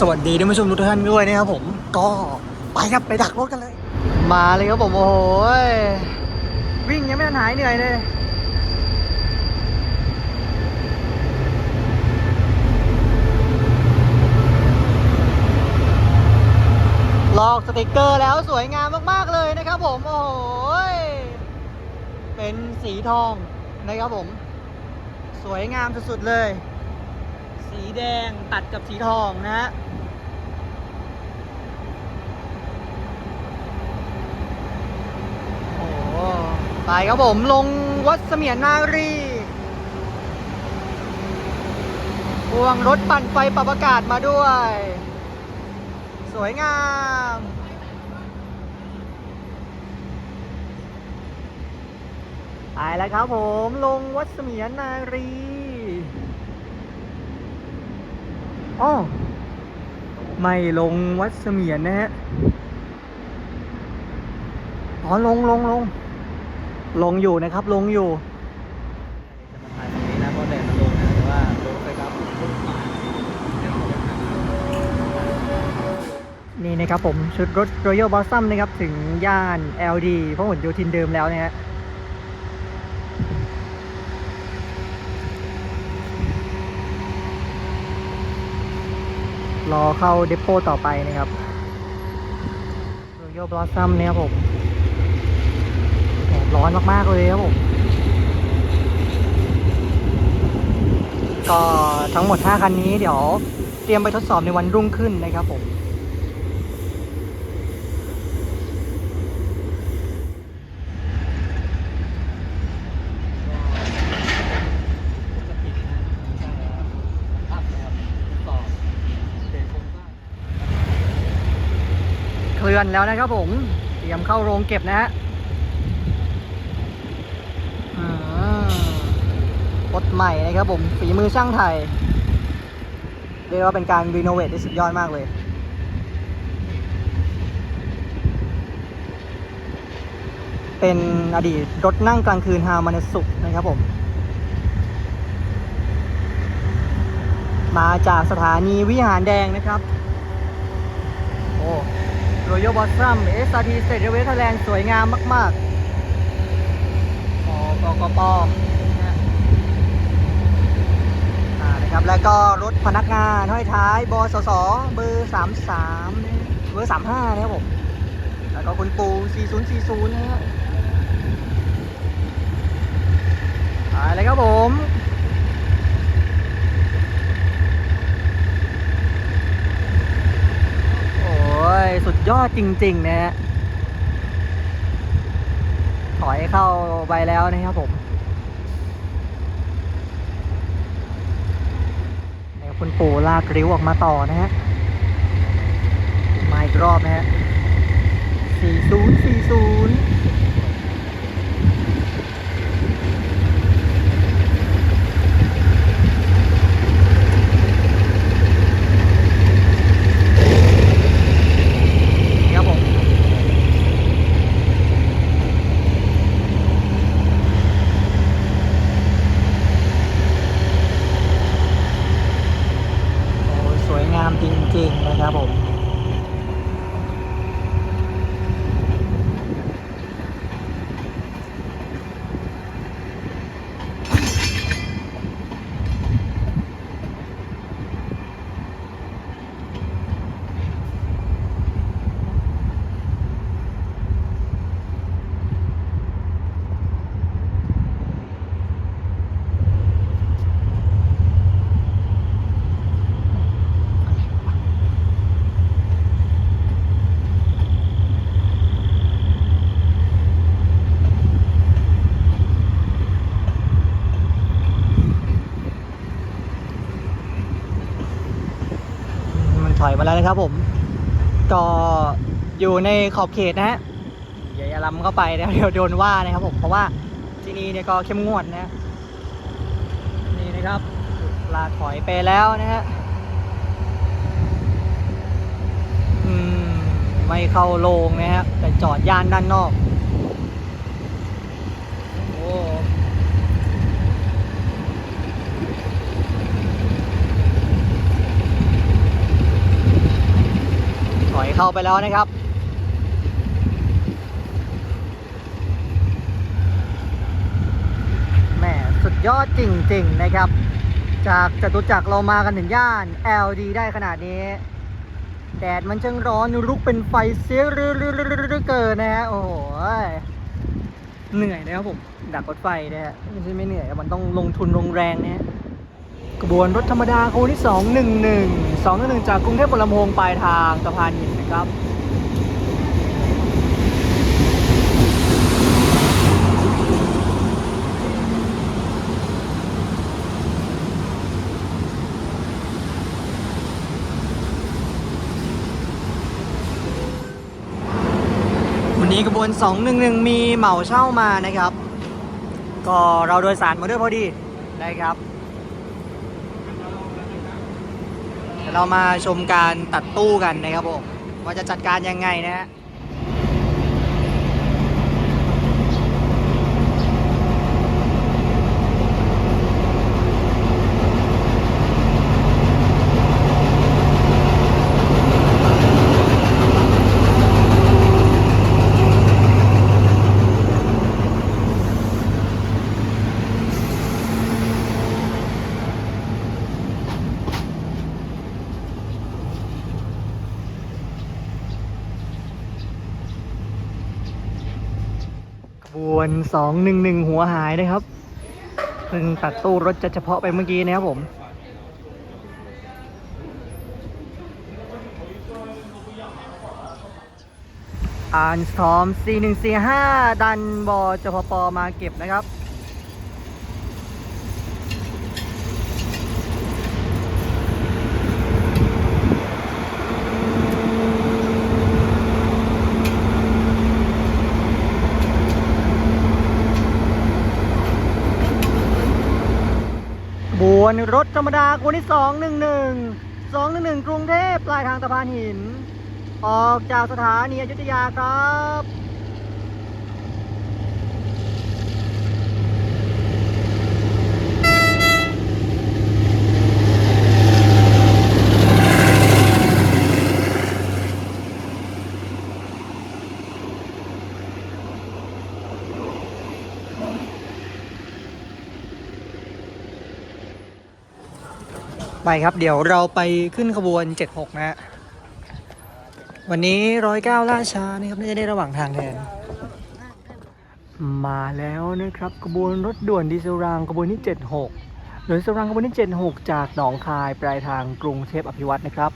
สวัสดีท่านผู้ชมทุกท่านด้วยนะครับผมก็ไปครับไปดักรถกันเลย มาเลยครับผมโอ้โหวิ่งยังไม่ทันหายเหนื่อยเลยลอกสติกเกอร์แล้วสวยงามมากๆเลยนะครับผม โอ้โหเป็นสีทองนะครับผม สวยงามสุดๆเลย สีแดงตัดกับสีทองนะฮะ โอ้โห ไปครับผมลงวัดเสมียนนารีพวงรถปั่นไฟปรับอากาศมาด้วย สวยงามไปแล้วครับผมลงวัดเสมียนนารีอ้อไม่ลงวัดเสมียนนะฮะ อ๋อ ลงลงลง ลงอยู่นะครับ ลงอยู่จะมาถ่ายตรงนี้นะเพราะแดดมันลงนะแต่ว่าลงไปครับนี่นะครับผม ชุดรถ Royal Blossom นะครับ ถึงย่าน LD พหลโยธินเดิมแล้วนะฮะรอเข้าเดปโปต่อไปนะครับ Royal Blossom เนี่ยครับผม ร้อนมากๆเลยครับผม ก็ทั้งหมด 5 คันนี้เดี๋ยวเตรียมไปทดสอบในวันรุ่งขึ้นนะครับผม เคลื่อนแล้วนะครับผม เตรียมเข้าโรงเก็บนะฮะอืม รถใหม่นะครับผมฝีมือช่างไทย เรียกว่าเป็นการรีโนเวทที่สุดยอดมากเลยเป็นอดีตรถนั่งกลางคืนฮามาเนสุนะครับผม มาจากสถานีวิหารแดงนะครับ โอ้รอยัลบอสซัม SRT State Railway Thailand สวยงามมากๆปกกปนะฮะอ่านะ ครับแล้วก็รถพนักงานห้อยท้ายบสสเบอร์33นะเบอร์35นะครับผมแล้วก็คุณปู4040นะฮะไปเลยครับผมโอ้ยสุดยอดจริงๆนะฮะถอยเข้าไปแล้วนะครับผมแล้ว คุณปู่ลากริ้วออกมาต่อนะฮะ มาอีกรอบนะฮะ 4040 นี่ครับผม โอ้ยสวยงามจริง ๆ นะครับผม มัน ถอยมาแล้วนะครับผม ก็อยู่ในขอบเขตนะฮะอย่าอย่าล้ำเข้าไปนะเดี๋ยวโดนว่านะครับผมเพราะว่าที่นี่เนี่ยก็เข้มงวดนะนี่นะครับลาถอยไปแล้วนะฮะอืมไม่เข้าโรงนะฮะแต่จอดย่านด้านนอก โอ้ เข้าไปแล้วนะครับ แหมสุดยอดจริง ๆ นะครับ จากจตุจักรเรามากันถึงย่าน LD ได้ขนาดนี้ แดดมันช่างร้อนลุกเป็นไฟเสียเรือเกินนะฮะ โอ้โห เหนื่อยนะครับผม ดักรถไฟนะฮะไม่ใช่ไม่เหนื่อย มันต้องลงทุนลงแรงนะฮะกระบวนรถธรรมดาขบวนที่ 211 211 จากกรุงเทพปรมงปลายทางสะพานหิน ครับวันนี้กระบวน 211 มีเหมาเช่ามานะครับ ก็เราโดยสารมาด้วยพอดีนะครับเดี๋ยวเรามาชมการตัดตู้กันนะครับผม ว่าจะจัดการยังไงนะฮะ ขบวน211หัวหายนะครับเพิ่งตัดตู้รถจะเฉพาะไปเมื่อกี้นะครับผมอ่หนสทอม4145ดันบอจพปมาเก็บนะครับ วนรถธรรมดาขบวนที่211 211กรุงเทพปลายทางสะพานหิน ออกจากสถานีอยุธยาครับ ไปครับ เดี๋ยวเราไปขึ้นขบวน 76 นะฮะวันนี้ร้อยเก้าล่าช้านะครับน่าจะได้ระหว่างทางแทนมาแล้วนะครับขบวนรถด่วนดีเซลรางขบวนที่ 76 โดยดีเซลรางขบวนที่ 76 จากหนองคายปลายทางกรุงเทพอภิวัตนะครับ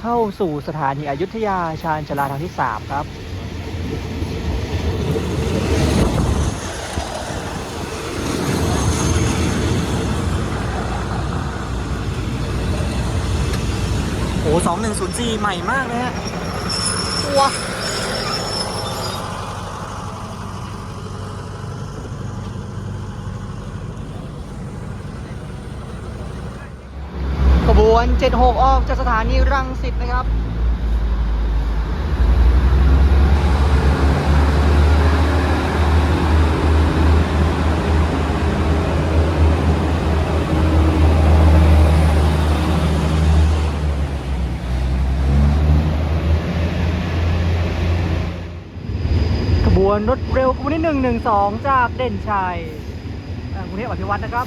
เข้าสู่สถานีอยุธยาชาญชลาทางที่ 3 ครับ อ้สองหนึ่งศูนย์สี่ใหม่มากเลยฮะว้าขบวน 76 ออกจากสถานีรังสิตนะครับ วนรถเร็วขบวนที่งสองจากเด่นชัยกรุงเทพอภิวัตนะครับ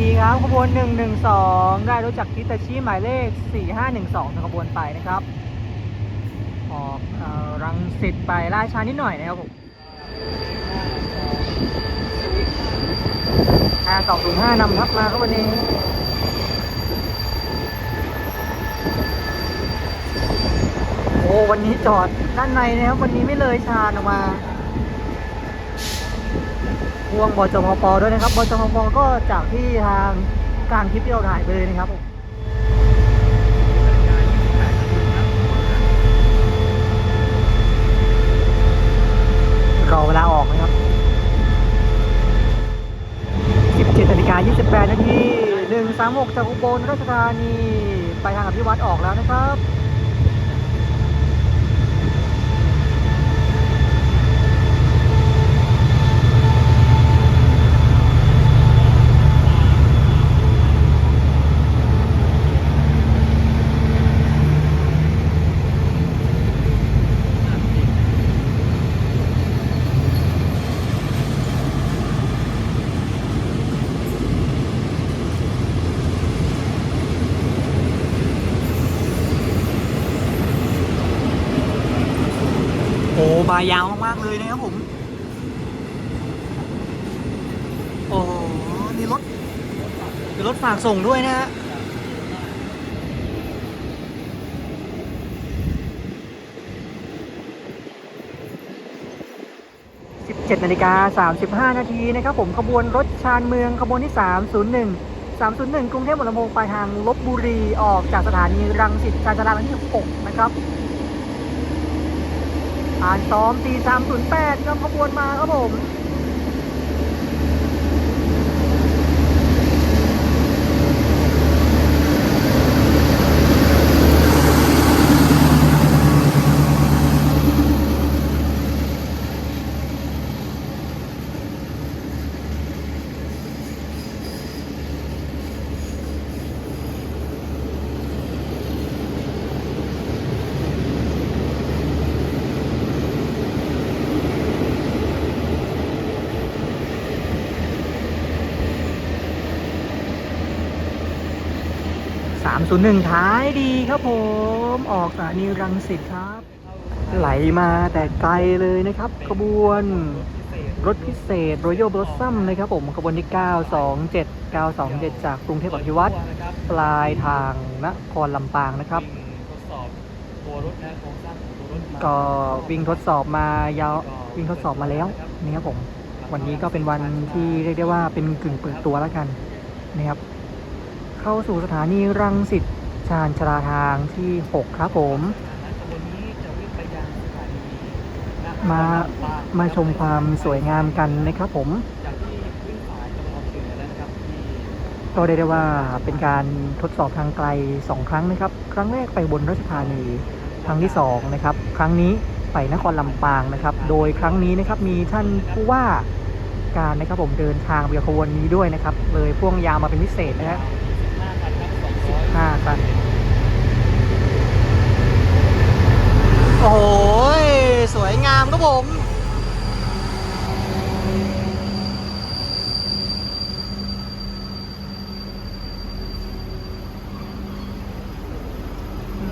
ดีครับขบวน 112 ได้รู้จักคิตาชิหมายเลข 4512ทางขบวนไปนะครับ ออกรังสิตไปล่าช้านิดหน่อยนะครับผมอาสองศูนย์ห้านำทับมาครับวันนี้โอ้วันนี้จอดด้านในนะครับวันนี้ไม่เลยชานออกมา พ่วงบจพปด้วยนะครับบจพปก็จากที่ทางกลางคลิปที่เราถ่ายไปเลยนะครับรอเวลาออกนะครับ 17นาฬิกา28นาที136จากอุบลราชธานีไปทางอภิวัตรออกแล้วนะครับ บายาวมากๆเลยนะครับผม โอ้มีรถมีรถฝากส่งด้วยนะฮะ17นาฬิกา35 นาทีนะครับผมขบวนรถชานเมืองขบวนที่ 301 301 กรุงเทพมหานครปลายทางลบบุรีออกจากสถานีรังสิตชานชาลาที่ 6 นะครับ อ่านซ้อม 4308นำขบวนมาครับผม 301 ท้ายดีครับผม ออกสถานีรังสิตครับ ไหลมาแต่ไกลเลยนะครับ ขบวนรถพิเศษ Royal Blossom นะครับผมขบวนที่ 927 927 จากกรุงเทพอภิวัตรปลายทางนครลำปางนะครับ ก็วิ่งทดสอบมายาววิ่งทดสอบมาแล้วนี่ครับผม วันนี้ก็เป็นวันที่เรียกได้ว่าเป็นกึ่งเปิดตัวแล้วกันนะครับ เข้าสู่สถานีรังสิตชานชราทางที่ 6 ครับผมขบวนนี้จะวิ่งไปยังสถานีมามาชมความสวยงามกันนะครับผมจากที่ขึ้นสายสองสี่นะครับก็ได้ได้ว่าเป็นการทดสอบทางไกล 2 ครั้งนะครับ ครั้งแรกไปบนราชธานี ครั้งที่ 2 นะครับ ครั้งนี้ไปนครลำปางนะครับ โดยครั้งนี้นะครับมีท่านผู้ว่าการนะครับผมเดินทางไปกับขบวนนี้ด้วยนะครับ เลยพ่วงยาวมาเป็นพิเศษนะฮะ15คันครับ 200ห้าคัน โอ้โห สวยงามครับผมอื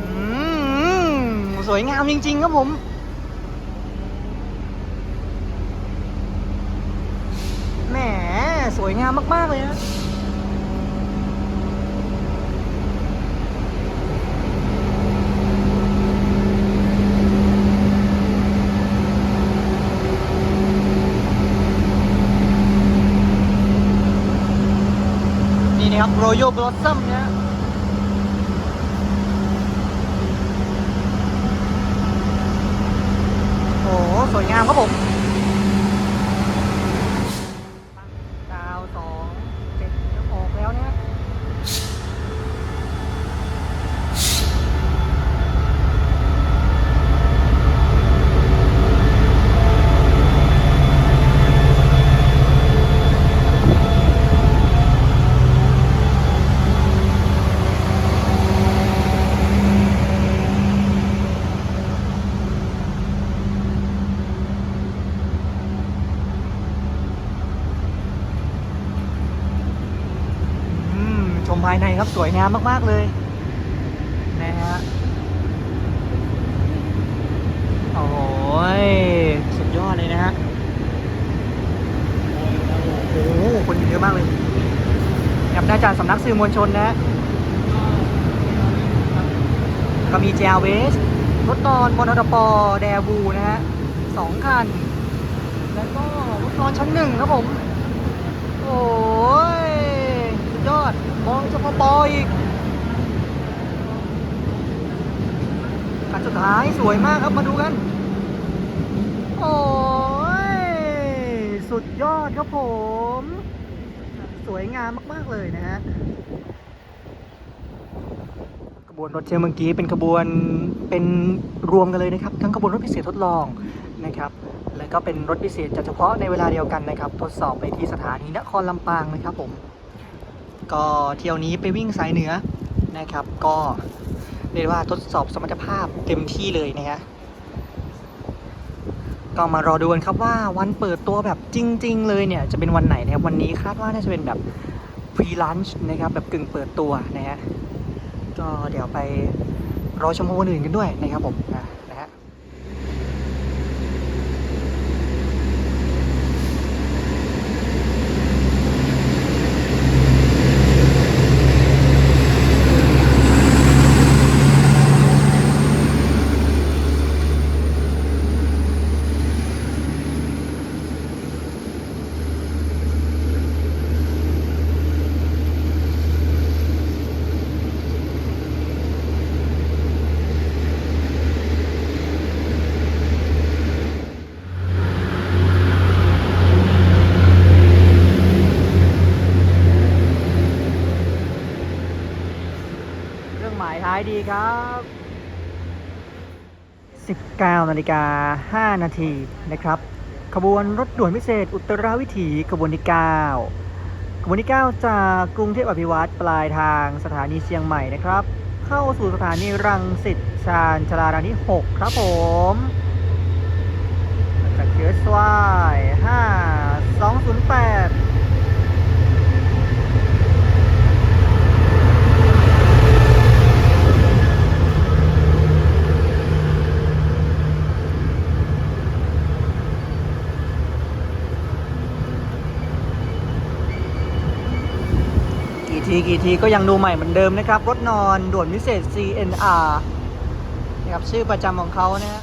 มสวยงามจริง ๆ ครับผม แหม สวยงามมาก ๆ เลยนะ นี่นะครับ Royal Blossom นะโอ้โหสวยงามครับผมดาวสองเจ็ดออกแล้วนะฮะอืมชมภายใน ครับสวยงามมาก ๆ เลยนะฮะโอ้ยสุดยอดเลยนะฮะโอ้โหคนเยอะมากเลยกับอาจารย์สำนักสื่อมวลชนนะฮะก็มี JLWS รถนอนมอนอปอแดบูนะฮะสองคัน แล้วก็รถนอนชั้นหนึ่งครับผม โอ้ย สุดยอด มองจะพอปออีกคันสุดท้ายสวยมากครับมาดูกัน โอ้ย สุดยอดครับผม สวยงามมาก ๆ เลยนะฮะขบวนรถเชื่อเมื่อกี้เป็นขบวนเป็นรวมกันเลยนะครับ ทั้งขบวนรถพิเศษทดลองนะครับแล้วก็เป็นรถพิเศษจัดเฉพาะในเวลาเดียวกันนะครับ ทดสอบไปที่สถานีนครลำปางนะครับผม ก็เที่ยวนี้ไปวิ่งสายเหนือนะครับ ก็เรียกว่าทดสอบสมรรถภาพเต็มที่เลยนะฮะก็มารอดูกันครับว่าวันเปิดตัวแบบจริง ๆ เลยเนี่ยจะเป็นวันไหนนะครับวันนี้คาดว่าน่าจะเป็นแบบพรีลันช์นะครับแบบกึ่งเปิดตัวนะฮะก็เดี๋ยวไปรอชมวันอื่นกันด้วยนะครับผมนะายดีครับ 19นาฬิกา5นาทีนะครับ ขบวนรถด่วนพิเศษอุตราวิถีขบวนที่ 9 ขบวนที่ 9 จากกรุงเทพอภิวัตรปลายทางสถานีเชียงใหม่นะครับ เข้าสู่สถานีรังสิตชานชลารังที่ 6 ครับผมจากเ s y 5208กี่ที กี่ทีก็ยังดูใหม่เหมือนเดิมนะครับ รถนอนด่วนพิเศษ CNR นะครับชื่อประจำของเขานะฮะ